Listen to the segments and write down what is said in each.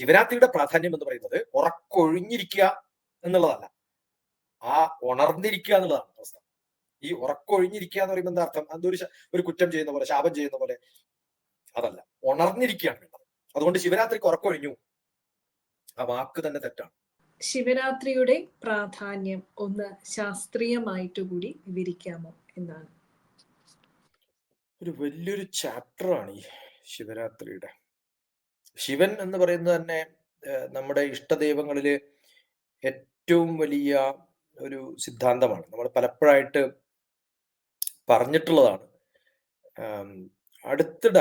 ശിവരാത്രിയുടെ പ്രാധാന്യം എന്ന് പറയുന്നത് ഉറക്കൊഴിഞ്ഞിരിക്കുക എന്നുള്ളതല്ല. ആ ഉണർന്നിരിക്കുക എന്നുള്ളതാണ് അവസ്ഥ ഈ ഉറക്കൊഴിഞ്ഞിരിക്കുക എന്ന് പറയുമ്പോൾ എന്താ അർത്ഥം? അതൊരു ഒരു കുറ്റം ചെയ്യുന്ന പോലെ ശാപം ചെയ്യുന്ന പോലെ അതല്ല. ഉണർന്നിരിക്കുകയാണ് വേണ്ടത്. അതുകൊണ്ട് ശിവരാത്രിക്ക് ഉറക്കൊഴിഞ്ഞു. ആ വാക്ക് തന്നെ തെറ്റാണ്. ശിവരാത്രിയുടെ പ്രാധാന്യം ഒന്ന് ശാസ്ത്രീയമായിട്ട് കൂടി വിവരിക്കാമോ എന്നാണ്. ഒരു വലിയൊരു ചാപ്റ്ററാണ് ഈ ശിവരാത്രിയുടെ. ശിവൻ എന്ന് പറയുന്നത് തന്നെ നമ്മുടെ ഇഷ്ടദൈവങ്ങളിൽ ഏറ്റവും വലിയ ഒരു സിദ്ധാന്തമാണ്. നമ്മൾ പലപ്പോഴായിട്ട് പറഞ്ഞിട്ടുള്ളതാണ്. അടുത്തിട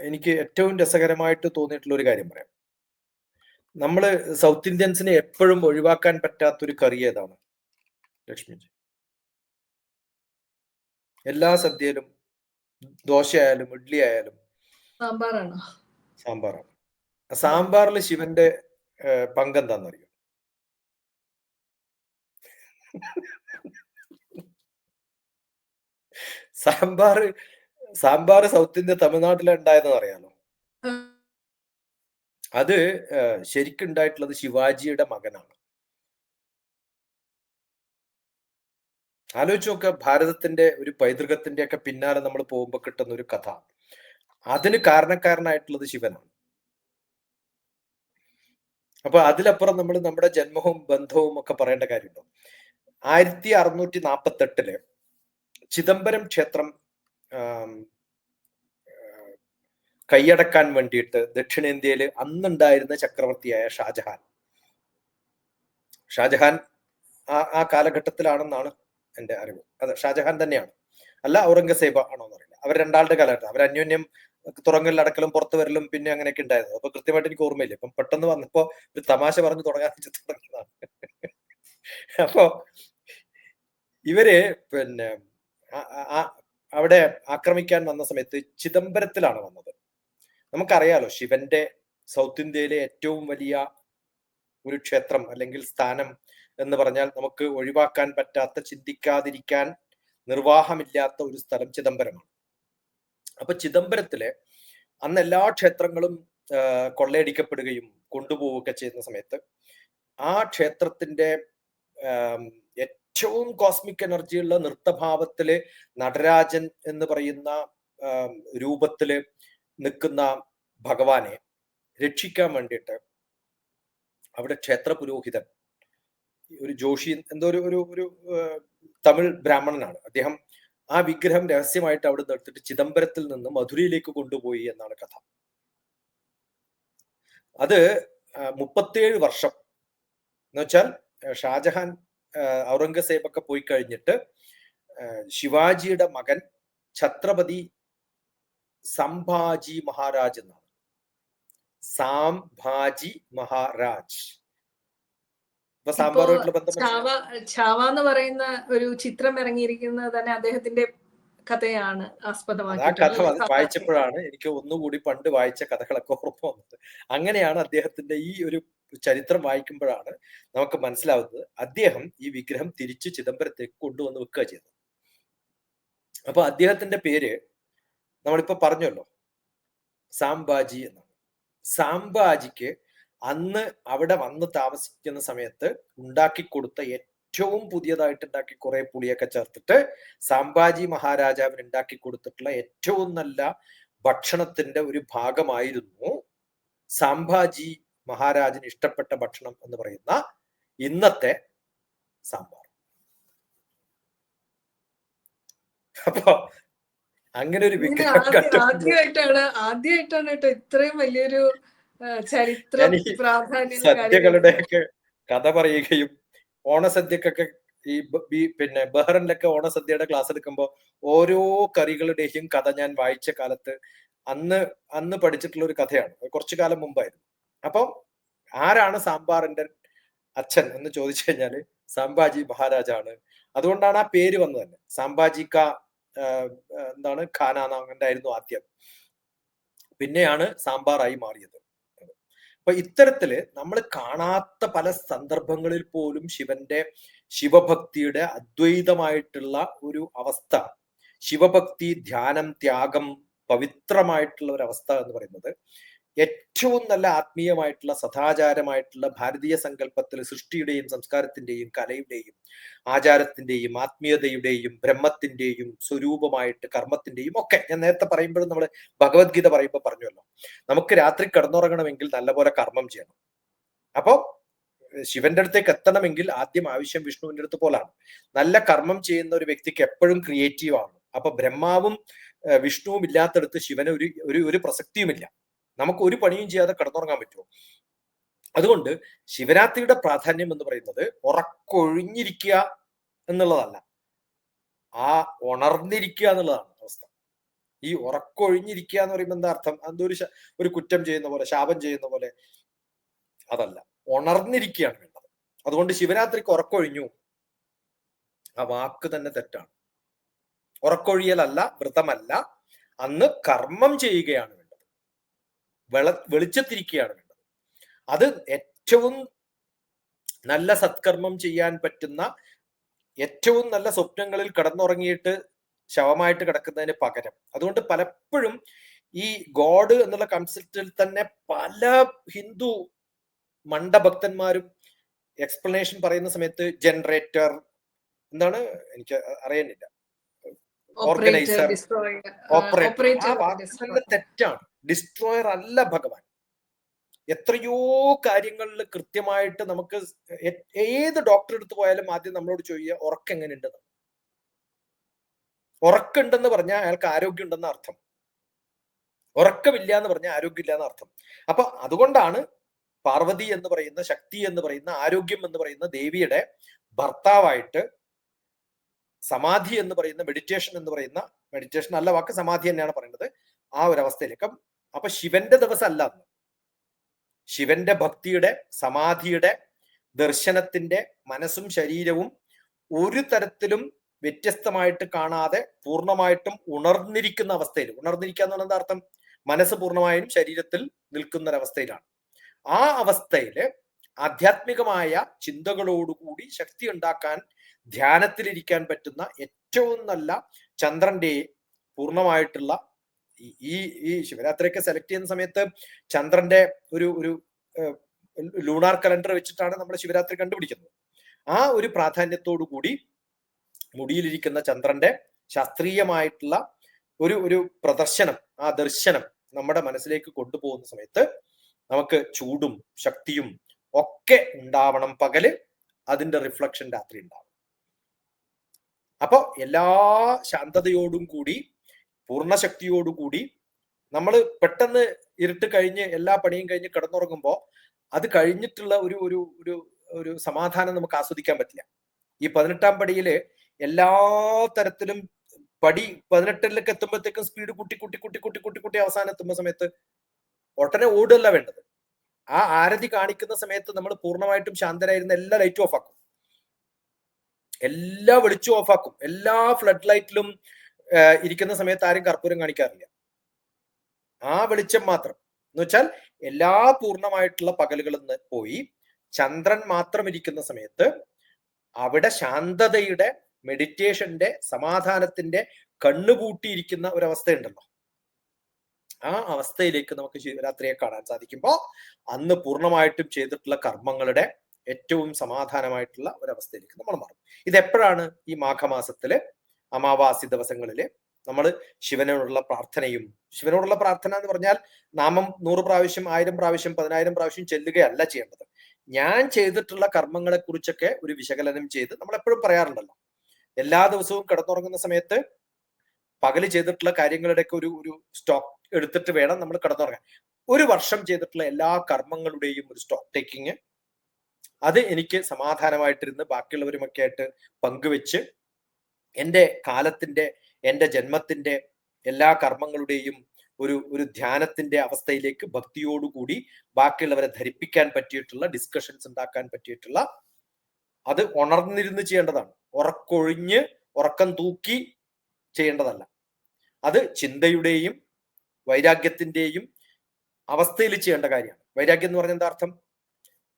എനിക്ക് ഏറ്റവും രസകരമായിട്ട് തോന്നിയിട്ടുള്ള ഒരു കാര്യം പറയാം. നമ്മൾ സൗത്ത് ഇന്ത്യൻസിനെ എപ്പോഴും ഒഴിവാക്കാൻ പറ്റാത്തൊരു കറി ഏതാണ്? ലക്ഷ്മിജി. എല്ലാ സദ്യയിലും ദോശ ആയാലും ഇഡ്ഡലി ആയാലും സാമ്പാറാണ് സാമ്പാറിൽ ശിവന്റെ പങ്ക് പങ്കെന്താണെന്നറിയോ സാമ്പാർ സാമ്പാർ സൗത്ത് ഇന്ത്യ തമിഴ്നാട്ടിൽ ഉണ്ടായതെന്ന് അറിയാലോ അത് ശരിക്കുണ്ടായിട്ടുള്ളത് ശരിക്കും ശിവാജിയുടെ മകനാണ്. ആലോചിച്ച് നോക്കുക ഭാരതത്തിന്റെ ഒരു പൈതൃകത്തിന്റെ ഒക്കെ പിന്നാലെ നമ്മൾ പോകുമ്പോൾ കിട്ടുന്ന ഒരു കഥ. അതിന് കാരണക്കാരനായിട്ടുള്ളത് ശിവനാണ്. അപ്പൊ അതിലപ്പുറം നമ്മൾ നമ്മുടെ ജന്മവും ബന്ധവും ഒക്കെ പറയേണ്ട കാര്യമുണ്ടോ? ആയിരത്തി അറുന്നൂറ്റി നാൽപ്പത്തി എട്ടിൽ ചിദംബരം ക്ഷേത്രം കൈയടക്കാൻ വേണ്ടിയിട്ട് ദക്ഷിണേന്ത്യയിൽ അന്നുണ്ടായിരുന്ന ചക്രവർത്തിയായ ഷാജഹാൻ. ഷാജഹാൻ ആ ആ കാലഘട്ടത്തിലാണെന്നാണ് എന്റെ അറിവ്. അത് ഷാജഹാൻ തന്നെയാണ്. അല്ല ഔറംഗസേബ ആണോ എന്നറിയില്ല അവർ രണ്ടാളുടെ കാലഘട്ടം. അവർ അന്യോന്യം തുറങ്കലിൽ അടക്കലും പുറത്തു വരലും പിന്നെ അങ്ങനെയൊക്കെ ഉണ്ടായിരുന്നു അപ്പൊ കൃത്യമായിട്ട് എനിക്ക് ഓർമ്മയില്ല. ഇപ്പം പെട്ടെന്ന് വന്നപ്പോ ഒരു തമാശ പറഞ്ഞു തുടങ്ങാൻ തുടങ്ങുന്നതാണ് അപ്പോ ഇവർ പിന്നെ അവിടെ ആക്രമിക്കാൻ വന്ന സമയത്ത് ചിദംബരത്തിലാണ് വന്നത്. നമുക്കറിയാലോ ശിവന്റെ സൗത്ത് ഇന്ത്യയിലെ ഏറ്റവും വലിയ ഒരു ക്ഷേത്രം അല്ലെങ്കിൽ സ്ഥാനം എന്ന് പറഞ്ഞാൽ നമുക്ക് ഒഴിവാക്കാൻ പറ്റാത്ത ചിന്തിക്കാതിരിക്കാൻ നിർവാഹമില്ലാത്ത ഒരു സ്ഥലം ചിദംബരമാണ്. അപ്പൊ ചിദംബരത്തിലെ അന്ന് എല്ലാ ക്ഷേത്രങ്ങളും കൊള്ളയടിക്കപ്പെടുകയും കൊണ്ടുപോവുകയൊക്കെ ചെയ്യുന്ന സമയത്ത് ആ ക്ഷേത്രത്തിന്റെ ഏറ്റവും കോസ്മിക് എനർജിയുള്ള നൃത്തഭാവത്തിൽ നടരാജൻ എന്ന് പറയുന്ന രൂപത്തിൽ നിൽക്കുന്ന ഭഗവാനെ രക്ഷിക്കാൻ വേണ്ടിയിട്ട് അവിടെ ക്ഷേത്ര പുരോഹിതൻ ഒരു ജോഷി എന്തോ ഒരു ഒരു തമിഴ് ബ്രാഹ്മണനാണ്. അദ്ദേഹം ആ വിഗ്രഹം രഹസ്യമായിട്ട് അവിടെ നിർത്തിട്ട് ചിദംബരത്തിൽ നിന്ന് മധുരയിലേക്ക് കൊണ്ടുപോയി എന്നാണ് കഥ. അത് മുപ്പത്തിയേഴ് വർഷം. എന്ന് വെച്ചാൽ ഷാജഹാൻ ഔറംഗസേബ് ഒക്കെ പോയി കഴിഞ്ഞിട്ട് ശിവാജിയുടെ മകൻ ഛത്രപതി സംഭാജി മഹാരാജ് എന്നാണ്. സാംഭാജി മഹാരാജ്. ചാവ എന്ന് പറയുന്ന ഒരു ചിത്രം ഇറങ്ങിയിരിക്കുന്നത് തന്നെ അദ്ദേഹത്തിന്റെ കഥയാണ് ആസ്പദമാക്കിയത് ആ കഥ വായിച്ചപ്പോഴാണ് എനിക്ക് ഒന്നുകൂടി പണ്ട് വായിച്ച കഥകളൊക്കെ ഓർമ്മ വന്നത്. അങ്ങനെയാണ് അദ്ദേഹത്തിന്റെ ഈ ഒരു ചരിത്രം വായിക്കുമ്പോഴാണ് നമുക്ക് മനസ്സിലാവുന്നത് അദ്ദേഹം ഈ വിഗ്രഹം തിരിച്ചു ചിദംബരത്തേക്ക് കൊണ്ടുവന്ന് വെക്കുക ചെയ്തത്. അപ്പൊ അദ്ദേഹത്തിന്റെ പേര് നമ്മളിപ്പോ പറഞ്ഞല്ലോ സാംബാജി എന്നാണ്. സാംബാജിക്ക് അന്ന് അവിടെ വന്ന് താമസിക്കുന്ന സമയത്ത് ഉണ്ടാക്കി കൊടുത്ത ഏറ്റവും പുതിയതായിട്ട് ഉണ്ടാക്കി കുറെ പുളിയൊക്കെ ചേർത്തിട്ട് സാംബാജി മഹാരാജാവിന് ഉണ്ടാക്കി കൊടുത്തിട്ടുള്ള ഏറ്റവും നല്ല ഭക്ഷണത്തിന്റെ ഒരു ഭാഗമായിരുന്നു സാംബാജി മഹാരാജന് ഇഷ്ടപ്പെട്ട ഭക്ഷണം എന്ന് പറയുന്ന ഇന്നത്തെ സാമ്പാർ. അപ്പൊ അങ്ങനെ ഒരു ആദ്യമായിട്ടാണ് ആദ്യമായിട്ടാണ് കേട്ടോ ഇത്രയും വലിയൊരു ചരിത്ര സദ്യകളുടെയൊക്കെ കഥ പറയുകയും ഓണസദ്യക്കൊക്കെ ഈ പിന്നെ ബഹ്റിനിലൊക്കെ ഓണസദ്യയുടെ ക്ലാസ് എടുക്കുമ്പോൾ ഓരോ കറികളുടെയും കഥ ഞാൻ വായിച്ച കാലത്ത് അന്ന് അന്ന് പഠിച്ചിട്ടുള്ള ഒരു കഥയാണ്. കുറച്ചു കാലം മുമ്പായിരുന്നു. അപ്പം ആരാണ് സാമ്പാറിന്റെ അച്ഛൻ എന്ന് ചോദിച്ചു കഴിഞ്ഞാൽ സാംബാജി മഹാരാജാണ്. അതുകൊണ്ടാണ് ആ പേര് വന്നത് തന്നെ. സാംബാജി ക എന്താണ് ഖാന എന്നായിരുന്നു ആദ്യം. പിന്നെയാണ് സാമ്പാറായി മാറിയത്. അപ്പൊ ഇത്തരത്തിൽ നമ്മൾ കാണാത്ത പല സന്ദർഭങ്ങളിൽ പോലും ശിവന്റെ ശിവഭക്തിയുടെ അദ്വൈതമായിട്ടുള്ള ഒരു അവസ്ഥ ശിവഭക്തി ധ്യാനം ത്യാഗം പവിത്രമായിട്ടുള്ള ഒരു അവസ്ഥ എന്ന് പറയുന്നത് ഏറ്റവും നല്ല ആത്മീയമായിട്ടുള്ള സദാചാരമായിട്ടുള്ള ഭാരതീയ സങ്കല്പത്തിൽ സൃഷ്ടിയുടെയും സംസ്കാരത്തിന്റെയും കലയുടെയും ആചാരത്തിന്റെയും ആത്മീയതയുടെയും ബ്രഹ്മത്തിന്റെയും സ്വരൂപമായിട്ട് കർമ്മത്തിന്റെയും ഒക്കെ ഞാൻ നേരത്തെ പറയുമ്പോഴും നമ്മൾ ഭഗവത്ഗീത പറയുമ്പോൾ പറഞ്ഞല്ലോ നമുക്ക് രാത്രി കിടന്നുറങ്ങണമെങ്കിൽ നല്ലപോലെ കർമ്മം ചെയ്യണം. അപ്പോൾ ശിവന്റെ അടുത്തേക്ക് എത്തണമെങ്കിൽ ആദ്യം ആവശ്യം വിഷ്ണുവിന്റെ അടുത്ത് പോലാണ്. നല്ല കർമ്മം ചെയ്യുന്ന ഒരു വ്യക്തിക്ക് എപ്പോഴും ക്രിയേറ്റീവ് ആണ്. അപ്പൊ ബ്രഹ്മാവും വിഷ്ണുവും ഇല്ലാത്തടത്ത് ശിവന് ഒരു ഒരു പ്രസക്തിയുമില്ല. നമുക്ക് ഒരു പണിയും ചെയ്യാതെ കിടന്നുറങ്ങാൻ പറ്റുമോ? അതുകൊണ്ട് ശിവരാത്രിയുടെ പ്രാധാന്യം എന്ന് പറയുന്നത് ഉറക്കൊഴിഞ്ഞിരിക്കുക എന്നുള്ളതല്ല. ആ ഉണർന്നിരിക്കുക എന്നുള്ളതാണ് അവസ്ഥ. ഈ ഉറക്കൊഴിഞ്ഞിരിക്കുക എന്ന് പറയുമ്പോൾ എന്താ അർത്ഥം? എന്തോ ഒരു കുറ്റം ചെയ്യുന്ന പോലെ ശാപം ചെയ്യുന്ന പോലെ. അതല്ല ഉണർന്നിരിക്കുകയാണ് വേണ്ടത്. അതുകൊണ്ട് ശിവരാത്രിക്ക് ഉറക്കൊഴിഞ്ഞു. ആ വാക്ക് തന്നെ തെറ്റാണ്. ഉറക്കൊഴിയലല്ല വ്രതമല്ല. അന്ന് കർമ്മം ചെയ്യുകയാണ് വെള വെളിച്ചത്തിരിക്കുകയാണ് വേണ്ടത്. അത് ഏറ്റവും നല്ല സത്കർമ്മം ചെയ്യാൻ പറ്റുന്ന ഏറ്റവും നല്ല സ്വപ്നങ്ങളിൽ കിടന്നുറങ്ങിയിട്ട് ശവമായിട്ട് കിടക്കുന്നതിന് പകരം. അതുകൊണ്ട് പലപ്പോഴും ഈ ഗോഡ് എന്നുള്ള കൺസെപ്റ്റിൽ തന്നെ പല ഹിന്ദു മണ്ഡഭക്തന്മാരും എക്സ്പ്ലനേഷൻ പറയുന്ന സമയത്ത് ജനറേറ്റർ എന്താണ്? എനിക്ക് അറിയാനില്ല. ഓർഗനൈസർ ഓപ്പറേറ്റർ ആ വാക്കുകളുടെ തെറ്റാണ്. ഡിസ്ട്രോയർ അല്ല ഭഗവാൻ. എത്രയോ കാര്യങ്ങളിൽ കൃത്യമായിട്ട് നമുക്ക് ഏത് ഡോക്ടറെ അടുത്ത് പോയാലും ആദ്യം നമ്മളോട് ചോദിക്കുക ഉറക്കം എങ്ങനെയുണ്ടെന്ന്? ഉറക്കുണ്ടെന്ന് പറഞ്ഞാൽ അയാൾക്ക് ആരോഗ്യം ഉണ്ടെന്ന അർത്ഥം. ഉറക്കമില്ല എന്ന് പറഞ്ഞാൽ ആരോഗ്യമില്ല എന്ന അർത്ഥം. അപ്പൊ അതുകൊണ്ടാണ് പാർവതി എന്ന് പറയുന്ന ശക്തി എന്ന് പറയുന്ന ആരോഗ്യം എന്ന് പറയുന്ന ദേവിയുടെ ഭർത്താവായിട്ട് സമാധി എന്ന് പറയുന്ന മെഡിറ്റേഷൻ എന്ന് പറയുന്ന മെഡിറ്റേഷൻ നല്ല വാക്ക് സമാധി തന്നെയാണ് പറയുന്നത്. ആ ഒരു അവസ്ഥയിലേക്ക്. അപ്പൊ ശിവന്റെ ദിവസം അല്ല അന്ന്. ശിവന്റെ ഭക്തിയുടെ സമാധിയുടെ ദർശനത്തിന്റെ മനസ്സും ശരീരവും ഒരു തരത്തിലും വ്യത്യസ്തമായിട്ട് കാണാതെ പൂർണമായിട്ടും ഉണർന്നിരിക്കുന്ന അവസ്ഥയിൽ ഉണർന്നിരിക്കുക എന്ന് പറയുന്നത് അർത്ഥം മനസ്സ് പൂർണമായും ശരീരത്തിൽ നിൽക്കുന്ന ഒരവസ്ഥയിലാണ് ആ അവസ്ഥയിൽ ആധ്യാത്മികമായ ചിന്തകളോടുകൂടി ശക്തി ഉണ്ടാക്കാൻ ധ്യാനത്തിലിരിക്കാൻ പറ്റുന്ന ഏറ്റവും നല്ല ചന്ദ്രന്റെ പൂർണമായിട്ടുള്ള ഈ- ഈ ശിവരാത്രിയൊക്കെ സെലക്ട് ചെയ്യുന്ന സമയത്ത് ചന്ദ്രന്റെ ഒരു ഒരു ലൂണാർ കലണ്ടർ വെച്ചിട്ടാണ് നമ്മൾ ശിവരാത്രി കണ്ടുപിടിക്കുന്നത്. ആ ഒരു പ്രാധാന്യത്തോടു കൂടി മുടിയിലിരിക്കുന്ന ചന്ദ്രന്റെ ശാസ്ത്രീയമായിട്ടുള്ള ഒരു ഒരു പ്രദർശനം ആ ദർശനം നമ്മുടെ മനസ്സിലേക്ക് കൊണ്ടുപോകുന്ന സമയത്ത് നമുക്ക് ചൂടും ശക്തിയും ഒക്കെ ഉണ്ടാവണം പകൽ അതിന്റെ റിഫ്ലക്ഷൻ രാത്രി ഉണ്ടാവും. അപ്പോ എല്ലാ ശാന്തതയോടും കൂടി പൂർണശക്തിയോടുകൂടി നമ്മൾ പെട്ടെന്ന് ഇരുട്ട് കഴിഞ്ഞ് എല്ലാ പണിയും കഴിഞ്ഞ് കിടന്നുറങ്ങുമ്പോൾ അത് കഴിഞ്ഞിട്ടുള്ള ഒരു ഒരു ഒരു ഒരു സമാധാനം നമുക്ക് ആസ്വദിക്കാൻ പറ്റില്ല. ഈ പതിനെട്ടാം പടിയിൽ എല്ലാ തരത്തിലും പടി പതിനെട്ടിലേക്ക് എത്തുമ്പോഴത്തേക്കും സ്പീഡ് കൂട്ടി കൂട്ടി കൂട്ടി കൂട്ടി കൂട്ടി കൂട്ടി അവസാനം എത്തുമ്പോൾ സമയത്ത് ഉടനെ ഓടുകയല്ല വേണ്ടത്. ആ ആരതി കാണിക്കുന്ന സമയത്ത് നമ്മൾ പൂർണമായിട്ടും ശാന്തരായിരുന്ന എല്ലാ ലൈറ്റും ഓഫാക്കും എല്ലാ വെളിച്ചവും ഓഫാക്കും എല്ലാ ഫ്ലഡ് ലൈറ്റിലും ഇരിക്കുന്ന സമയത്ത് ആരും കർപ്പൂരം കാണിക്കാറില്ല. ആ വെളിച്ചം മാത്രം. എന്ന് വെച്ചാൽ എല്ലാ പൂർണമായിട്ടുള്ള പകലുകളും പോയി ചന്ദ്രൻ മാത്രം ഇരിക്കുന്ന സമയത്ത് അവിടെ ശാന്തതയുടെ മെഡിറ്റേഷന്റെ സമാധാനത്തിന്റെ കണ്ണുപൂട്ടിയിരിക്കുന്ന ഒരവസ്ഥയുണ്ടല്ലോ. ആ അവസ്ഥയിലേക്ക് നമുക്ക് ശിവരാത്രിയെ കാണാൻ സാധിക്കുമ്പോൾ അന്ന് പൂർണമായിട്ടും ചെയ്തിട്ടുള്ള കർമ്മങ്ങളുടെ ഏറ്റവും സമാധാനമായിട്ടുള്ള ഒരവസ്ഥയിലേക്ക് നമ്മൾ മാറും. ഇത് എപ്പോഴാണ് ഈ മാഘമാസത്തിൽ അമാവാസി ദിവസങ്ങളിൽ നമ്മൾ ശിവനോടുള്ള പ്രാർത്ഥനയും ശിവനോടുള്ള പ്രാർത്ഥന എന്ന് പറഞ്ഞാൽ നാമം നൂറ് പ്രാവശ്യം ആയിരം പ്രാവശ്യം പതിനായിരം പ്രാവശ്യം ചെല്ലുകയല്ല ചെയ്യേണ്ടത്. ഞാൻ ചെയ്തിട്ടുള്ള കർമ്മങ്ങളെ കുറിച്ചൊക്കെ ഒരു വിശകലനം ചെയ്ത് നമ്മൾ എപ്പോഴും പറയാറുണ്ടല്ലോ. എല്ലാ ദിവസവും കിടന്നുറങ്ങുന്ന സമയത്ത് പകൽ ചെയ്തിട്ടുള്ള കാര്യങ്ങളുടെയൊക്കെ ഒരു ഒരു സ്റ്റോക്ക് എടുത്തിട്ട് വേണം നമ്മൾ കിടന്നുറങ്ങാൻ. ഒരു വർഷം ചെയ്തിട്ടുള്ള എല്ലാ കർമ്മങ്ങളുടെയും ഒരു സ്റ്റോക്ക് ടേക്കിങ് അത് എനിക്ക് സമാധാനമായിട്ടിരുന്ന് ബാക്കിയുള്ളവരുമൊക്കെ ആയിട്ട് പങ്കുവെച്ച് എന്റെ കാലത്തിന്റെ എന്റെ ജന്മത്തിന്റെ എല്ലാ കർമ്മങ്ങളുടെയും ഒരു ഒരു ധ്യാനത്തിന്റെ അവസ്ഥയിലേക്ക് ഭക്തിയോടുകൂടി ബാക്കിയുള്ളവരെ ധരിപ്പിക്കാൻ പറ്റിയിട്ടുള്ള ഡിസ്കഷൻസ് ഉണ്ടാക്കാൻ പറ്റിയിട്ടുള്ള അത് ഉണർന്നിരുന്ന് ചെയ്യേണ്ടതാണ്. ഉറക്കൊഴിഞ്ഞ് ഉറക്കം തൂക്കി ചെയ്യേണ്ടതല്ല. അത് ചിന്തയുടെയും വൈരാഗ്യത്തിന്റെയും അവസ്ഥയിൽ ചെയ്യേണ്ട കാര്യമാണ്. വൈരാഗ്യം എന്ന് പറഞ്ഞ എന്താ അർത്ഥം?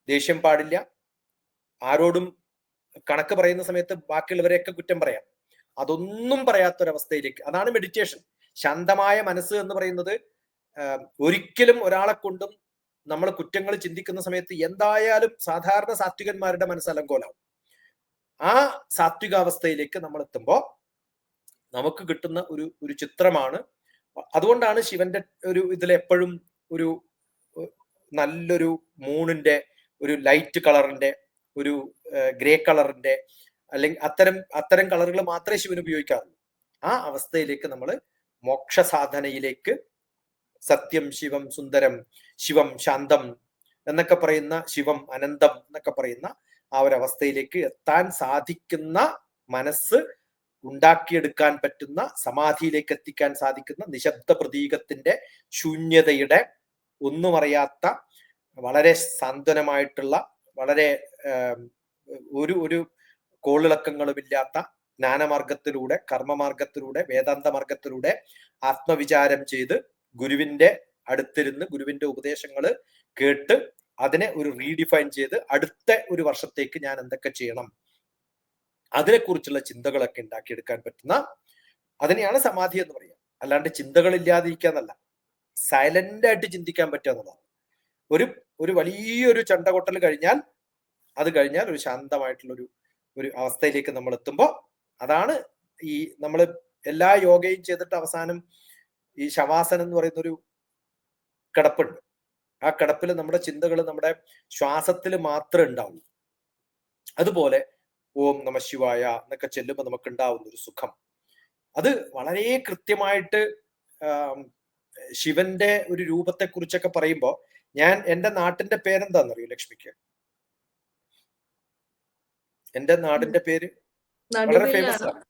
ദേഷ്യം പാടില്ല. ആരോടും കണക്ക് പറയുന്ന സമയത്ത് ബാക്കിയുള്ളവരെയൊക്കെ കുറ്റം പറയാം. അതൊന്നും പറയാത്തൊരവസ്ഥയിലേക്ക്. അതാണ് മെഡിറ്റേഷൻ ശാന്തമായ മനസ്സ് എന്ന് പറയുന്നത് ഒരിക്കലും ഒരാളെ കൊണ്ടും നമ്മൾ കുറ്റങ്ങൾ ചിന്തിക്കുന്ന സമയത്ത് എന്തായാലും സാധാരണ സാത്വികന്മാരുടെ മനസ്സലങ്കോലാവും ആ സാത്വികാവസ്ഥയിലേക്ക് നമ്മൾ എത്തുമ്പോൾ നമുക്ക് കിട്ടുന്ന ഒരു ഒരു ചിത്രമാണ്. അതുകൊണ്ടാണ് ശിവന്റെ ഒരു ഇതിൽ എപ്പോഴും ഒരു നല്ലൊരു മൂണിന്റെ ഒരു ലൈറ്റ് കളറിന്റെ ഒരു ഗ്രേ കളറിന്റെ അല്ലെങ്കിൽ അത്തരം അത്തരം കളറുകൾ മാത്രമേ ശിവൻ ഉപയോഗിക്കാറുള്ളൂ. ആ അവസ്ഥയിലേക്ക് നമ്മൾ മോക്ഷ സാധനയിലേക്ക് സത്യം ശിവം സുന്ദരം ശിവം ശാന്തം എന്നൊക്കെ പറയുന്ന ശിവം അനന്തം എന്നൊക്കെ പറയുന്ന ആ ഒരു അവസ്ഥയിലേക്ക് എത്താൻ സാധിക്കുന്ന മനസ്സ് ഉണ്ടാക്കിയെടുക്കാൻ പറ്റുന്ന സമാധിയിലേക്ക് എത്തിക്കാൻ സാധിക്കുന്ന നിശബ്ദ പ്രതീകത്തിന്റെ ശൂന്യതയുടെ ഒന്നും അറിയാത്ത വളരെ സാന്ത്വനമായിട്ടുള്ള വളരെ ഒരു ഒരു കോളിളക്കങ്ങളുമില്ലാത്ത ജ്ഞാനമാർഗത്തിലൂടെ കർമ്മമാർഗത്തിലൂടെ വേദാന്ത മാർഗത്തിലൂടെ ആത്മവിചാരം ചെയ്ത് ഗുരുവിന്റെ അടുത്തിരുന്ന് ഗുരുവിന്റെ ഉപദേശങ്ങൾ കേട്ട് അതിനെ ഒരു റീഡിഫൈൻ ചെയ്ത് അടുത്ത ഒരു വർഷത്തേക്ക് ഞാൻ എന്തൊക്കെ ചെയ്യണം? അതിനെക്കുറിച്ചുള്ള ചിന്തകളൊക്കെ ഉണ്ടാക്കിയെടുക്കാൻ പറ്റുന്ന അതിനെയാണ് സമാധി എന്ന് പറയുക. അല്ലാണ്ട് ചിന്തകളില്ലാതിരിക്കുക എന്നല്ല. സൈലന്റ് ആയിട്ട് ചിന്തിക്കാൻ പറ്റുക ഒരു ഒരു വലിയൊരു ചണ്ടകൊട്ടൽ കഴിഞ്ഞാൽ അത് കഴിഞ്ഞാൽ ഒരു ശാന്തമായിട്ടുള്ള ഒരു അവസ്ഥയിലേക്ക് നമ്മൾ എത്തുമ്പോൾ അതാണ് ഈ നമ്മൾ എല്ലാ യോഗയും ചെയ്തിട്ട് അവസാനം ഈ ശവാസനം എന്ന് പറയുന്ന ഒരു കിടപ്പുണ്ട്. ആ കിടപ്പിൽ നമ്മുടെ ചിന്തകൾ നമ്മുടെ ശ്വാസത്തിൽ മാത്രമേ ഉണ്ടാവുള്ളൂ അതുപോലെ ഓം നമ ശിവായ എന്നൊക്കെ ചെല്ലുമ്പോൾ നമുക്ക് ഉണ്ടാവുന്ന ഒരു സുഖം. അത് വളരെ കൃത്യമായിട്ട് ശിവന്റെ ഒരു രൂപത്തെ കുറിച്ചൊക്കെ പറയുമ്പോൾ ഞാൻ എന്റെ നാട്ടിന്റെ പേരെന്താണെന്നറിയോ ലക്ഷ്മിക്ക്? എന്റെ നാടിന്റെ പേര് വളരെ ഫേമസ് ആണ്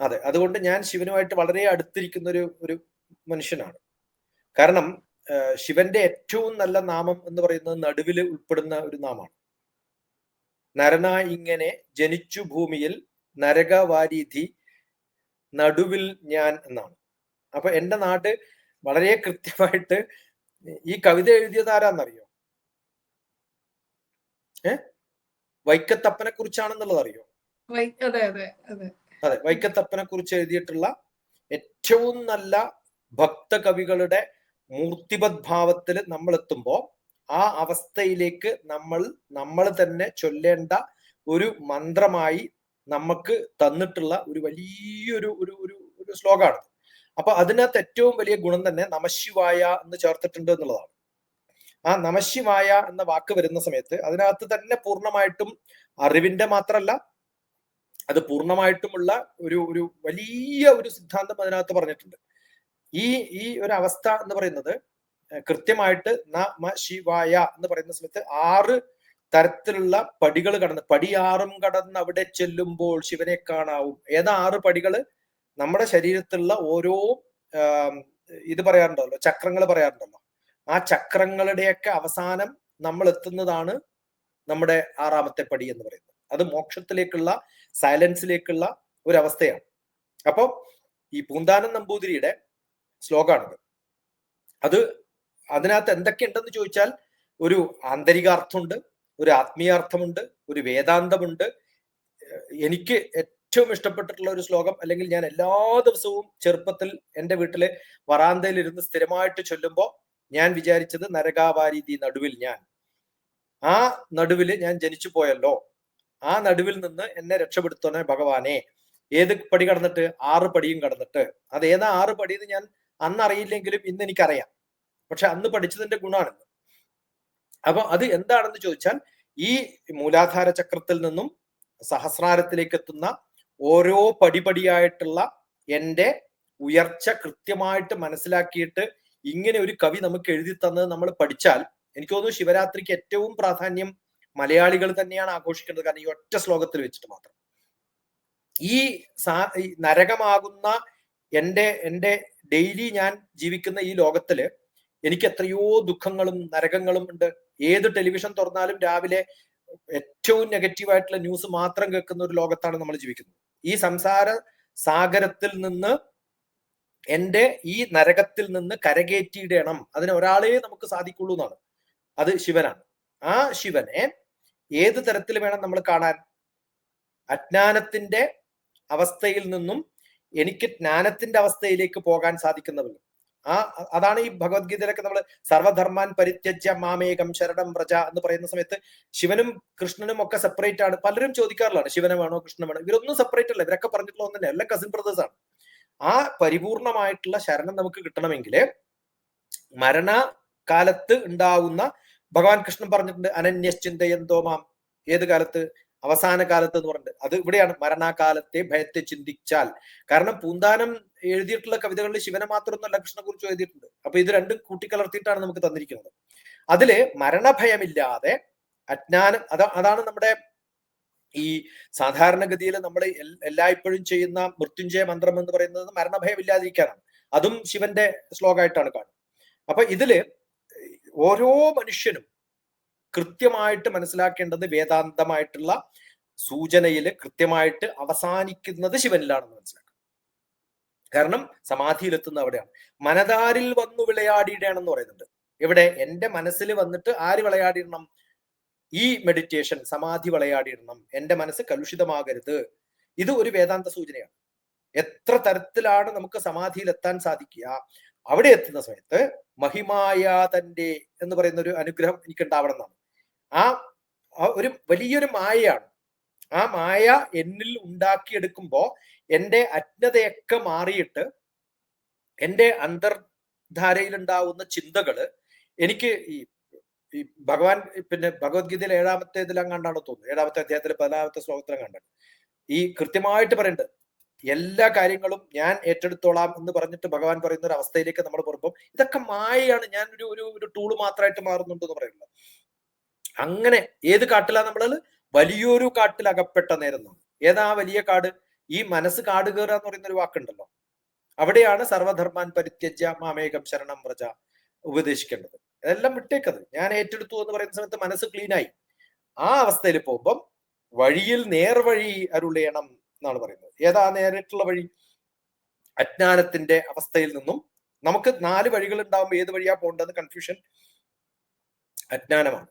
അതെ അതുകൊണ്ട് ഞാൻ ശിവനുമായിട്ട് വളരെ അടുത്തിരിക്കുന്ന ഒരു ഒരു മനുഷ്യനാണ്. കാരണം ശിവന്റെ ഏറ്റവും നല്ല നാമം എന്ന് പറയുന്നത് നടുവിൽ ഉൾപ്പെടുന്ന ഒരു നാമമാണ് നരന ഇങ്ങനെ ജനിച്ചു ഭൂമിയിൽ നരകവാരിധി നടുവിൽ ഞാൻ എന്നാണ്. അപ്പൊ എന്റെ നാട് വളരെ കൃത്യമായിട്ട് ഈ കവിത എഴുതിയതാരാന്നറിയോ ഏ? വൈക്കത്തപ്പനെ കുറിച്ചാണെന്നുള്ളത് അറിയോ? വൈ- അതെ അതെ അതെ. അതെ വൈക്കത്തപ്പനെ കുറിച്ച് എഴുതിയിട്ടുള്ള ഏറ്റവും നല്ല ഭക്ത കവികളുടെ മൂർത്തിപദ്ഭാവത്തിൽ നമ്മൾ എത്തുമ്പോൾ ആ അവസ്ഥയിലേക്ക് നമ്മൾ നമ്മൾ തന്നെ ചൊല്ലേണ്ട ഒരു മന്ത്രമായി നമുക്ക് തന്നിട്ടുള്ള ഒരു വലിയൊരു ഒരു ഒരു ഒരു ശ്ലോകമാണ് അപ്പൊ അതിനകത്ത് ഏറ്റവും വലിയ ഗുണം തന്നെ നമശിവായ എന്ന് ചേർത്തിട്ടുണ്ട് എന്നുള്ളതാണ്. ആ നമശിവായ എന്ന വാക്ക് വരുന്ന സമയത്ത് അതിനകത്ത് തന്നെ പൂർണമായിട്ടും അറിവിന്റെ മാത്രമല്ല അത് പൂർണമായിട്ടുമുള്ള ഒരു ഒരു വലിയ ഒരു സിദ്ധാന്തം അതിനകത്ത് പറഞ്ഞിട്ടുണ്ട്. ഈ ഈ ഒരു അവസ്ഥ എന്ന് പറയുന്നത് കൃത്യമായിട്ട് ന മ ശിവായ എന്ന് പറയുന്ന സമയത്ത് ആറ് തരത്തിലുള്ള പടികൾ കടന്ന് പടിയാറും കടന്ന് അവിടെ ചെല്ലുമ്പോൾ ശിവനെ കാണാവും. ഏതാ ആറ് പടികൾ? നമ്മുടെ ശരീരത്തിലുള്ള ഓരോ ഇത് പറയാറുണ്ടല്ലോ ചക്രങ്ങൾ പറയാറുണ്ടല്ലോ. ആ ചക്രങ്ങളുടെയൊക്കെ അവസാനം നമ്മൾ എത്തുന്നതാണ് നമ്മുടെ ആറാമത്തെ പടി എന്ന് പറയുന്നത്. അത് മോക്ഷത്തിലേക്കുള്ള സൈലൻസിലേക്കുള്ള ഒരു അവസ്ഥയാണ് അപ്പോൾ ഈ പൂന്താനം നമ്പൂതിരിയുടെ ശ്ലോകാണിത്. അത് അതിനകത്ത് എന്തൊക്കെ ഉണ്ടെന്ന് ചോദിച്ചാൽ ഒരു ആന്തരികാർത്ഥമുണ്ട് ഒരു ആത്മീയാർത്ഥമുണ്ട് ഒരു വേദാന്തമുണ്ട്. എനിക്ക് ഏറ്റവും ഇഷ്ടപ്പെട്ടിട്ടുള്ള ഒരു ശ്ലോകം അല്ലെങ്കിൽ ഞാൻ എല്ലാ ദിവസവും ചെറുപ്പത്തിൽ എന്റെ വീട്ടിലെ വറാന്തയിൽ ഇരുന്ന് സ്ഥിരമായിട്ട് ചൊല്ലുമ്പോൾ ഞാൻ വിചാരിച്ചത് നരകാവാരീതി നടുവിൽ ഞാൻ. ആ നടുവിൽ ഞാൻ ജനിച്ചു പോയല്ലോ. ആ നടുവിൽ നിന്ന് എന്നെ രക്ഷപ്പെടുത്തണേ ഭഗവാനെ. ഏത് പടി കടന്നിട്ട്? ആറ് പടിയും കടന്നിട്ട്. അത് ഏതാ ആറ് പടി എന്ന് ഞാൻ അന്ന് അറിയില്ലെങ്കിലും ഇന്ന് എനിക്കറിയാം. പക്ഷെ അന്ന് പഠിച്ചതിന്റെ ഗുണമാണ് അപ്പൊ അത് എന്താണെന്ന് ചോദിച്ചാൽ ഈ മൂലാധാര ചക്രത്തിൽ നിന്നും സഹസ്രാരത്തിലേക്ക് എത്തുന്ന ഓരോ പടിപടിയായിട്ടുള്ള എന്റെ ഉയർച്ച കൃത്യമായിട്ട് മനസ്സിലാക്കിയിട്ട് ഇങ്ങനെ ഒരു കവി നമുക്ക് എഴുതി തന്നത് നമ്മൾ പഠിച്ചാൽ എനിക്ക് തോന്നുന്നു ശിവരാത്രിക്ക് ഏറ്റവും പ്രാധാന്യം മലയാളികൾ തന്നെയാണ് ആഘോഷിക്കേണ്ടത്. കാരണം ഈ ഒറ്റ ശ്ലോകത്തിൽ വെച്ചിട്ട് മാത്രം. ഈ നരകമാകുന്ന എന്റെ എന്റെ ഡെയിലി ഞാൻ ജീവിക്കുന്ന ഈ ലോകത്തിൽ എനിക്ക് എത്രയോ ദുഃഖങ്ങളും നരകങ്ങളും ഉണ്ട്. ഏത് ടെലിവിഷൻ തുറന്നാലും രാവിലെ ഏറ്റവും നെഗറ്റീവായിട്ടുള്ള ന്യൂസ് മാത്രം കേൾക്കുന്ന ഒരു ലോകത്താണ് നമ്മൾ ജീവിക്കുന്നത്. ഈ സംസാര സാഗരത്തിൽ നിന്ന് എന്റെ ഈ നരകത്തിൽ നിന്ന് കരകേറ്റിയിടണം അതിന് ഒരാളെ നമുക്ക് സാധിക്കുള്ളൂ എന്നാണ്. അത് ശിവനാണ്. ആ ശിവനെ ഏത് തരത്തിൽ വേണം നമ്മൾ കാണാൻ? അജ്ഞാനത്തിന്റെ അവസ്ഥയിൽ നിന്നും എനിക്ക് ജ്ഞാനത്തിന്റെ അവസ്ഥയിലേക്ക് പോകാൻ സാധിക്കുന്നവരും ആ അതാണ് ഈ ഭഗവത്ഗീതയിലൊക്കെ നമ്മൾ സർവധർമാൻ പരിത്യജ്യ മാമേകം ശരണം പ്രജ എന്ന് പറയുന്ന സമയത്ത് ശിവനും കൃഷ്ണനും ഒക്കെ സെപ്പറേറ്റ് ആണ്. പലരും ചോദിക്കാറുള്ളതാണ് ശിവനെ വേണോ കൃഷ്ണൻ വേണോ? ഇവരൊന്നും സെപ്പറേറ്റ് അല്ല. ഇവരൊക്കെ പറഞ്ഞിട്ടുള്ള ഒന്നും എല്ലാം കസിൻ ബ്രദേഴ്സ് ആണ്. ആ പരിപൂർണമായിട്ടുള്ള ശരണം നമുക്ക് കിട്ടണമെങ്കിൽ മരണ കാലത്ത് ഉണ്ടാവുന്ന ഭഗവാൻ കൃഷ്ണൻ പറഞ്ഞിട്ടുണ്ട് അനന്യശ്ചിന്തയന്തോ മാം. ഏത് കാലത്ത്? അവസാന കാലത്ത് എന്ന് പറഞ്ഞിട്ട്. അത് ഇവിടെയാണ് മരണാകാലത്തെ ഭയത്തെ ചിന്തിച്ചാൽ. കാരണം പൂന്താനം എഴുതിയിട്ടുള്ള കവിതകളിൽ ശിവനെ മാത്രമൊന്നുമല്ല കൃഷ്ണനെ കുറിച്ച് എഴുതിയിട്ടുണ്ട്. അപ്പൊ ഇത് രണ്ടും കൂട്ടിക്കലർത്തിയിട്ടാണ് നമുക്ക് തന്നിരിക്കുന്നത്. അതിൽ മരണഭയമില്ലാതെ അജ്ഞാനം അതാ അതാണ് നമ്മുടെ ഈ സാധാരണഗതിയിൽ നമ്മൾ എല്ലായ്പ്പോഴും ചെയ്യുന്ന മൃത്യുഞ്ജയ മന്ത്രം എന്ന് പറയുന്നത് മരണഭയമില്ലാതിരിക്കാനാണ്. അതും ശിവന്റെ ശ്ലോകമായിട്ടാണ് കാണുന്നത്. അപ്പൊ ഇതിൽ ഓരോ മനുഷ്യനും കൃത്യമായിട്ട് മനസ്സിലാക്കേണ്ടത് വേദാന്തമായിട്ടുള്ള സൂചനയിൽ കൃത്യമായിട്ട് അവസാനിക്കുന്നത് ശിവനിലാണെന്ന് മനസ്സിലാക്കണം കാരണം സമാധിയിലെത്തുന്ന അവിടെയാണ്. മനതാരിൽ വന്നു വിളയാടിയിടണമെന്ന് പറയുന്നുണ്ട്. ഇവിടെ എന്റെ മനസ്സിൽ വന്നിട്ട് ആര് വിളയാടിയിടണം ഈ മെഡിറ്റേഷൻ സമാധി വളയാടിയിടണം എന്റെ മനസ്സ് കലുഷിതമാകരുത്. ഇത് ഒരു വേദാന്ത സൂചനയാണ്. എത്ര തരത്തിലാണ് നമുക്ക് സമാധിയിൽ എത്താൻ സാധിക്കുക? അവിടെ എത്തുന്ന സമയത്ത് മഹിമായ തന്റെ എന്ന് പറയുന്ന ഒരു അനുഗ്രഹം എനിക്ക് ഉണ്ടാവണം എന്നാണ് ആ ഒരു വലിയൊരു മായയാണ്. ആ മായ എന്നിൽ ഉണ്ടാക്കിയെടുക്കുമ്പോ എന്റെ അജ്ഞതയൊക്കെ മാറിയിട്ട് എന്റെ അന്തർധാരയിലുണ്ടാവുന്ന ചിന്തകൾ എനിക്ക് ഈ ഈ ഭഗവാൻ പിന്നെ ഭഗവത്ഗീതയിൽ ഏഴാമത്തെ ഇതിലും കണ്ടാണ് തോന്നുന്നു ഏഴാമത്തെ അധ്യായത്തിലെ പതിനാമത്തെ ശ്ലോകത്തിലും കണ്ടത് ഈ കൃത്യമായിട്ട് പറയുന്നുണ്ട് എല്ലാ കാര്യങ്ങളും ഞാൻ ഏറ്റെടുത്തോളാം എന്ന് പറഞ്ഞിട്ട് ഭഗവാൻ പറയുന്ന ഒരു അവസ്ഥയിലേക്ക് നമ്മൾ പറയുമ്പോൾ ഇതൊക്കെ മായയാണ്. ഞാൻ ഒരു ഒരു ഒരു ടൂൾ മാത്രമായിട്ട് മാറുന്നുണ്ട് എന്ന് പറയുന്നത്. അങ്ങനെ ഏത് കാട്ടിലാണ് നമ്മൾ വലിയൊരു കാട്ടിൽ അകപ്പെട്ട നേരം ഏതാ വലിയ കാട്? ഈ മനസ്സ് കാട് കയറുക എന്ന് പറയുന്ന ഒരു വാക്കുണ്ടല്ലോ. അവിടെയാണ് സർവധർമാൻ പരിത്യജ്യ മാമേകം ശരണം പ്രജ ഉപദേശിക്കേണ്ടത്. അതെല്ലാം വിട്ടേക്കത്. ഞാൻ ഏറ്റെടുത്തു എന്ന് പറയുന്ന സമയത്ത് മനസ്സ് ക്ലീനായി ആ അവസ്ഥയിൽ പോകുമ്പം വഴിയിൽ നേർവഴി അരുളയണം എന്നാണ് പറയുന്നത്. ഏതാ നേരിട്ടുള്ള വഴി? അജ്ഞാനത്തിന്റെ അവസ്ഥയിൽ നിന്നും നമുക്ക് നാല് വഴികൾ ഉണ്ടാകുമ്പോൾ ഏത് വഴിയാ പോകേണ്ടത് കൺഫ്യൂഷൻ അജ്ഞാനമാണ്.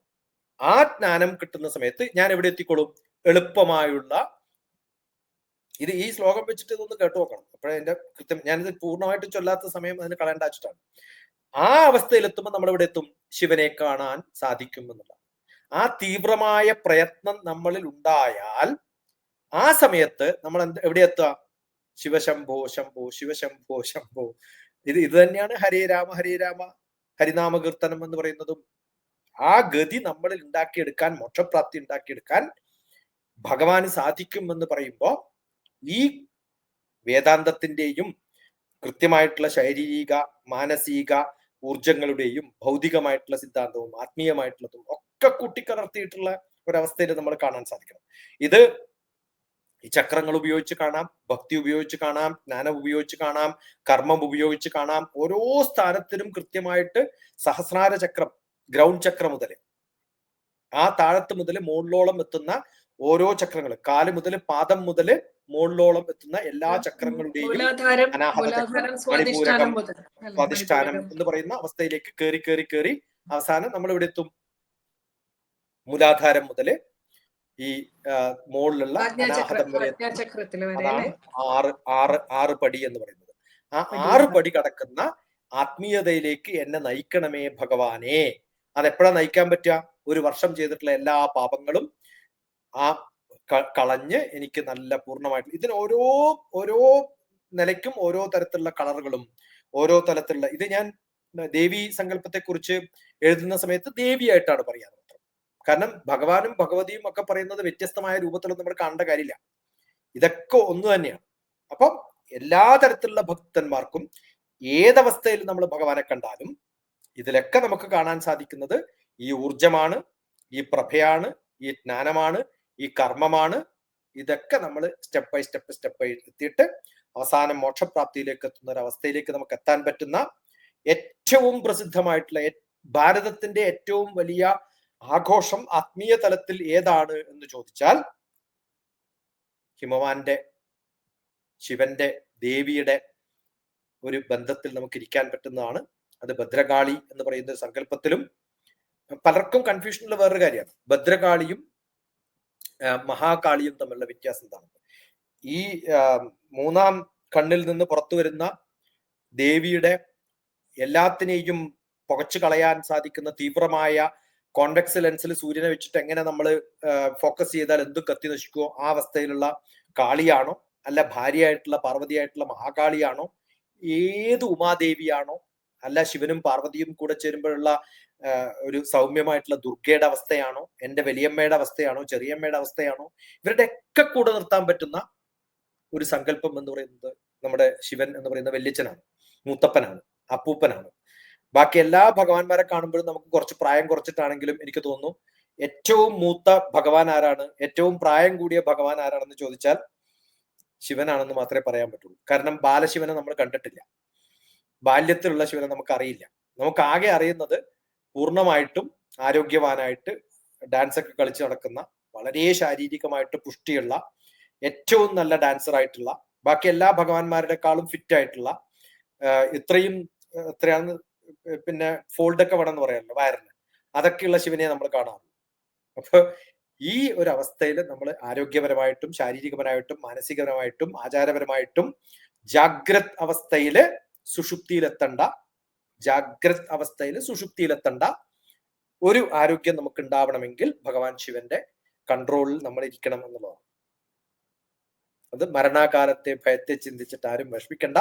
ആ ജ്ഞാനം കിട്ടുന്ന സമയത്ത് ഞാൻ എവിടെ എത്തിക്കോളും? എളുപ്പമായുള്ള ഇത് ഈ ശ്ലോകം വെച്ചിട്ട് ഇതൊന്ന് കേട്ടു നോക്കണം. അപ്പോഴേ എന്റെ കൃത്യം ഞാനിത് പൂർണമായിട്ട് ചൊല്ലാത്ത സമയം അതിന് കളയേണ്ട വെച്ചിട്ടാണ് ആ അവസ്ഥയിലെത്തുമ്പോൾ നമ്മൾ ഇവിടെ എത്തും. ശിവനെ കാണാൻ സാധിക്കും എന്നുള്ള ആ തീവ്രമായ പ്രയത്നം നമ്മളിൽ ഉണ്ടായാൽ ആ സമയത്ത് നമ്മൾ എന്ത് എവിടെ എത്തുക? ശിവശംഭോ ശംഭോ ശിവശംഭോ ശംഭോ. ഇത് ഇത് തന്നെയാണ് ഹരേ രാമ ഹരേ രാമ ഹരിനാമ കീർത്തനം എന്ന് പറയുന്നതും. ആ ഗതി നമ്മളിൽ ഉണ്ടാക്കിയെടുക്കാൻ മോക്ഷപ്രാപ്തി ഉണ്ടാക്കിയെടുക്കാൻ ഭഗവാന് സാധിക്കും എന്ന് പറയുമ്പോൾ ഈ വേദാന്തത്തിന്റെയും കൃത്യമായിട്ടുള്ള ശാരീരിക മാനസിക ഊർജങ്ങളുടെയും ഭൗതികമായിട്ടുള്ള സിദ്ധാന്തവും ആത്മീയമായിട്ടുള്ളതും ഒക്കെ കൂട്ടിക്കലർത്തിയിട്ടുള്ള ഒരവസ്ഥയിൽ നമ്മൾ കാണാൻ സാധിക്കണം. ഇത് ഈ ചക്രങ്ങൾ ഉപയോഗിച്ച് കാണാം ഭക്തി ഉപയോഗിച്ച് കാണാം ജ്ഞാനം ഉപയോഗിച്ച് കാണാം കർമ്മം ഉപയോഗിച്ച് കാണാം ഓരോ സ്ഥാനത്തിനും കൃത്യമായിട്ട് സഹസ്രാര ചക്രം ഗ്രൗണ്ട് ചക്രം മുതൽ ആ താഴത്ത് മുതൽ മുകളിലോളം എത്തുന്ന ഓരോ ചക്രങ്ങൾ കാൽ മുതൽ പാദം മുതൽ മുകളിലോളം എത്തുന്ന എല്ലാ ചക്രങ്ങളുടെയും മണിപൂരകം സ്വാധിഷ്ഠാനം എന്ന് പറയുന്ന അവസ്ഥയിലേക്ക് കയറി കയറി കയറി അവസാനം നമ്മൾ ഇവിടെ എത്തും. മൂലാധാരം മുതൽ ഈ മുകളിലുള്ള അനാഹതം വരെ അതാണ് ആറ് ആറ് ആറ് പടി എന്ന് പറയുന്നത്. ആ ആറ് പടി കടക്കുന്ന ആത്മീയതയിലേക്ക് എന്നെ നയിക്കണമേ ഭഗവാനെ. അതെപ്പോഴാ നയിക്കാൻ പറ്റുക? ഒരു വർഷം ചെയ്തിട്ടുള്ള എല്ലാ പാപങ്ങളും ആ കളഞ്ഞ് എനിക്ക് നല്ല പൂർണമായിട്ട് ഇതിന് ഓരോ ഓരോ നിലയ്ക്കും ഓരോ തരത്തിലുള്ള കളറുകളും ഓരോ തരത്തിലുള്ള ഇത് ഞാൻ ദേവി സങ്കല്പത്തെ കുറിച്ച് എഴുതുന്ന സമയത്ത് ദേവിയായിട്ടാണ് പറയാറ് കാരണം ഭഗവാനും ഭഗവതിയും ഒക്കെ പറയുന്നത് വ്യത്യസ്തമായ രൂപത്തിലൊന്നും നമ്മൾ കാണേണ്ട കാര്യമില്ല. ഇതൊക്കെ ഒന്ന് തന്നെയാണ്. അപ്പം എല്ലാ തരത്തിലുള്ള ഭക്തന്മാർക്കും ഏതവസ്ഥയിൽ നമ്മൾ ഭഗവാനെ കണ്ടാലും ഇതിലൊക്കെ നമുക്ക് കാണാൻ സാധിക്കുന്നത് ഈ ഊർജമാണ് ഈ പ്രഭയാണ് ഈ ജ്ഞാനമാണ് ഈ കർമ്മമാണ്. ഇതൊക്കെ നമ്മൾ step by step step by എത്തിയിട്ട് അവസാനം മോക്ഷപ്രാപ്തിയിലേക്ക് എത്തുന്ന ഒരു അവസ്ഥയിലേക്ക് നമുക്ക് എത്താൻ പറ്റുന്ന ഏറ്റവും പ്രസിദ്ധമായിട്ടുള്ള ഭാരതത്തിന്റെ ഏറ്റവും വലിയ ആഘോഷം ആത്മീയ തലത്തിൽ ഏതാണ് എന്ന് ചോദിച്ചാൽ ഹിമവാന്റെ ശിവന്റെ ദേവിയുടെ ഒരു ബന്ധത്തിൽ നമുക്ക് ഇരിക്കാൻ പറ്റുന്നതാണ്. അത് ഭദ്രകാളി എന്ന് പറയുന്ന സങ്കല്പത്തിലും പലർക്കും കൺഫ്യൂഷനുള്ള വേറൊരു കാര്യമാണ്. ഭദ്രകാളിയും മഹാകാളിയും തമ്മിലുള്ള വ്യത്യാസം എന്താണ്? ഈ മൂന്നാം കണ്ണിൽ നിന്ന് പുറത്തു വരുന്ന ദേവിയുടെ എല്ലാത്തിനെയും പുകച്ചു കളയാൻ സാധിക്കുന്ന തീവ്രമായ കോൺവെക്സ് ലെൻസിൽ സൂര്യനെ വെച്ചിട്ട് എങ്ങനെ നമ്മൾ ഫോക്കസ് ചെയ്താൽ എന്തും കത്തി നശിക്കുമോ ആ അവസ്ഥയിലുള്ള കാളിയാണോ? അല്ല ഭാര്യയായിട്ടുള്ള പാർവതിയായിട്ടുള്ള മഹാകാളിയാണോ? ഏത് ഉമാദേവിയാണോ? അല്ല ശിവനും പാർവതിയും കൂടെ ചേരുമ്പോഴുള്ള ഒരു സൗമ്യമായിട്ടുള്ള ദുർഗയുടെ അവസ്ഥയാണോ? എന്റെ വലിയമ്മയുടെ അവസ്ഥയാണോ? ചെറിയമ്മയുടെ അവസ്ഥയാണോ? ഇവരുടെ ഒക്കെ കൂടെ നിർത്താൻ പറ്റുന്ന ഒരു സങ്കല്പം എന്ന് പറയുന്നത് നമ്മുടെ ശിവൻ എന്ന് പറയുന്ന വല്യച്ഛനാണ് മൂത്തപ്പനാണ് അപ്പൂപ്പനാണ്. ബാക്കി എല്ലാ ഭഗവാന്മാരെ കാണുമ്പോഴും നമുക്ക് കുറച്ച് പ്രായം കുറച്ചിട്ടാണെങ്കിലും എനിക്ക് തോന്നുന്നു ഏറ്റവും മൂത്ത ഭഗവാൻ ആരാണ്? ഏറ്റവും പ്രായം കൂടിയ ഭഗവാൻ ആരാണെന്ന് ചോദിച്ചാൽ ശിവനാണെന്ന് മാത്രമേ പറയാൻ പറ്റുള്ളൂ. കാരണം ബാലശിവനെ നമ്മൾ കണ്ടിട്ടില്ല. ബാല്യത്തിലുള്ള ശിവനെ നമുക്ക് അറിയില്ല നമുക്ക് ആകെ അറിയുന്നത് പൂർണമായിട്ടും ആരോഗ്യവാനായിട്ട് ഡാൻസ് ഒക്കെ കളിച്ച് നടക്കുന്ന വളരെ ശാരീരികമായിട്ട് പുഷ്ടിയുള്ള ഏറ്റവും നല്ല ഡാൻസർ ആയിട്ടുള്ള ബാക്കി എല്ലാ ഭഗവാന്മാരുടെക്കാളും ഫിറ്റ് ആയിട്ടുള്ള ഇത്രയും ഇത്രയാണ് പിന്നെ ഫോൾഡ് ഒക്കെ വേണമെന്ന് പറയാമല്ലോ വയറിന്. അതൊക്കെയുള്ള ശിവനെ നമ്മൾ കാണാറുള്ളൂ അപ്പൊ ഈ ഒരു അവസ്ഥയിൽ നമ്മൾ ആരോഗ്യപരമായിട്ടും ശാരീരികപരമായിട്ടും മാനസികപരമായിട്ടും ആചാരപരമായിട്ടും ജാഗ്രത് അവസ്ഥയിൽ സുഷുപ്തിയിലെത്തണ്ട ജാഗ്രത് അവസ്ഥയിൽ സുഷുപ്തിയിലെത്തണ്ട ഒരു ആരോഗ്യം നമുക്ക് ഉണ്ടാവണമെങ്കിൽ ഭഗവാൻ ശിവന്റെ കൺട്രോളിൽ നമ്മൾ ഇരിക്കണം എന്നുള്ളതാണ്. അത് മരണാകാലത്തെ ഭയത്തെ ചിന്തിച്ചിട്ട് ആരും വിഷമിക്കണ്ട.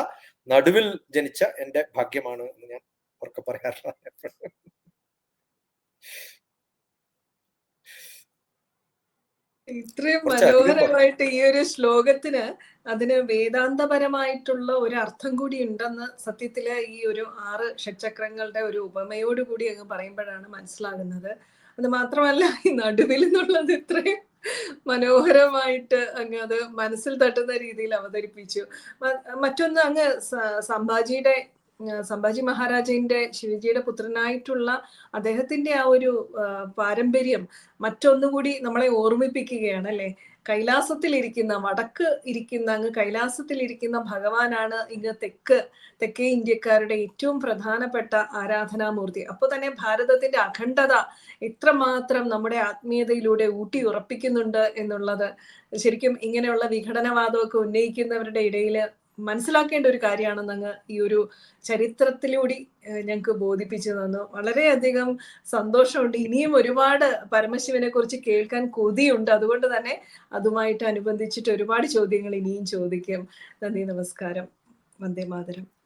നടുവിൽ ജനിച്ച എന്റെ ഭാഗ്യമാണ് എന്ന് ഞാൻ ഉറക്കെ പറയാറുണ്ട്. ഇത്രയും മനോഹരമായിട്ട് ഈ ഒരു ശ്ലോകത്തിന് അതിന് വേദാന്തപരമായിട്ടുള്ള ഒരു അർത്ഥം കൂടി ഉണ്ടെന്ന് സത്യത്തിൽ ഈ ഒരു ആറ് ഷഡ്ചക്രങ്ങളുടെ ഒരു ഉപമയോട് കൂടി അങ്ങ് പറയുമ്പോഴാണ് മനസ്സിലാകുന്നത്. അത് മാത്രമല്ല ഈ നടുവിൽ നിന്നുള്ളത് ഇത്രയും മനോഹരമായിട്ട് അങ്ങ് അത് മനസ്സിൽ തട്ടുന്ന രീതിയിൽ അവതരിപ്പിച്ചു. മറ്റൊന്ന് അങ്ങ് സംഭാജിയുടെ സംഭാജി മഹാരാജന്റെ ശിവജിയുടെ പുത്രനായിട്ടുള്ള അദ്ദേഹത്തിന്റെ ആ ഒരു പാരമ്പര്യം മറ്റൊന്നുകൂടി നമ്മളെ ഓർമ്മിപ്പിക്കുകയാണ് അല്ലെ? കൈലാസത്തിൽ ഇരിക്കുന്ന വടക്ക് ഇരിക്കുന്ന അങ്ങ് കൈലാസത്തിൽ ഇരിക്കുന്ന ഭഗവാനാണ് ഇങ്ങ് തെക്ക് തെക്കേ ഇന്ത്യക്കാരുടെ ഏറ്റവും പ്രധാനപ്പെട്ട ആരാധനാമൂർത്തി. അപ്പോൾ തന്നെ ഭാരതത്തിന്റെ അഖണ്ഡത എത്രമാത്രം നമ്മുടെ ആത്മീയതയിലൂടെ ഊട്ടി ഉറപ്പിക്കുന്നുണ്ട് എന്നുള്ളത് ശരിക്കും ഇങ്ങനെയുള്ള വിഘടനവാദമൊക്കെ ഉന്നയിക്കുന്നവരുടെ ഇടയിൽ മനസ്സിലാക്കേണ്ട ഒരു കാര്യമാണെന്ന് അങ്ങ് ഈ ഒരു ചരിത്രത്തിലൂടെ ഞങ്ങൾക്ക് ബോധിപ്പിച്ചു തന്നു. വളരെയധികം സന്തോഷമുണ്ട്. ഇനിയും ഒരുപാട് പരമശിവനെ കുറിച്ച് കേൾക്കാൻ കൊതിയുണ്ട്. അതുകൊണ്ട് തന്നെ അതുമായിട്ട് അനുബന്ധിച്ചിട്ട് ഒരുപാട് ചോദ്യങ്ങൾ ഇനിയും ചോദിക്കും. നന്ദി നമസ്കാരം. വന്ദേ മാതരം.